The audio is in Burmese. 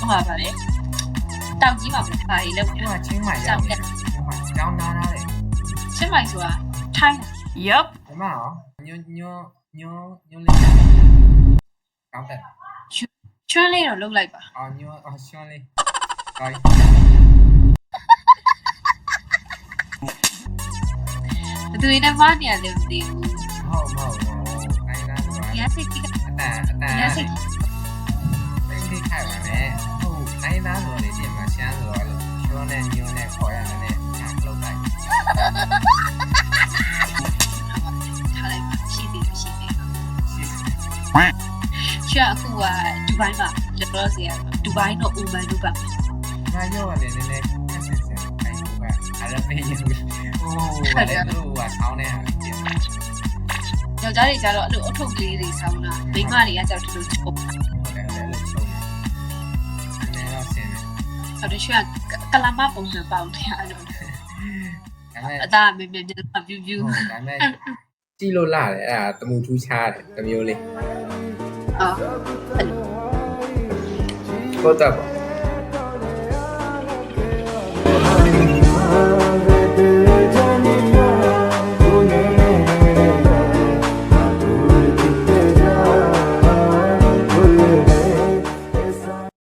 không phải vậy tao chỉ bảo vậy đâu. Chứ mà chính mày tao à? nhận. Nhưng mà tao nó đấy. Chứ mày rồi thay yep thế mà hả? Nhớ nhớ nhớ nhớ lên. Cảm ơn Surely nó look like à? Nhớ à surely rồi tụi nó bắt nhà được điều không không không. Ai ra rồi giá sẽ kia. Ta ta. Giá sẽ လို့ရှွန်းနဲ့ညွနဲ့ခေါ်ရတယ်နဲ့ချာလောက်လိုက်ထားလိုက်ပါရှိသေးတယ်ရှိသေးတယ်ရှိချွန်းအခုကဒူဘိုင်းမှာကျွန်တော်စီရဒူဘိုင်းတော့အူမန်တို့ကငါရောလည်းနည်းနည်းဆင်ဆင်အဲ့လိုပဲအဲ့လိုပဲယူဟိုအဲ့လိုကဆောင်းနေတာပြင်ယောက်ျားတွေကျတော့အဲ့လိုအထုပ်ကလေးတွေဆောင်းတာမိန်းမတွေကကြောက်တယ်လို့ချုပ် ဆိုတော့ချွန်းကကလာမပုံစံပေါင်းတယ်အဲ့လိုဒါပေမဲ့အသားမြင်မြင်မြင်ပြူပြူဟုတ်ဒါပေမဲ့ကြည့်လို့လာတယ်အဲ့ဒါတမှုထူးခြားတယ်တစ်မျိုးလေးအော်ဟုတ်တယ်ပေါ့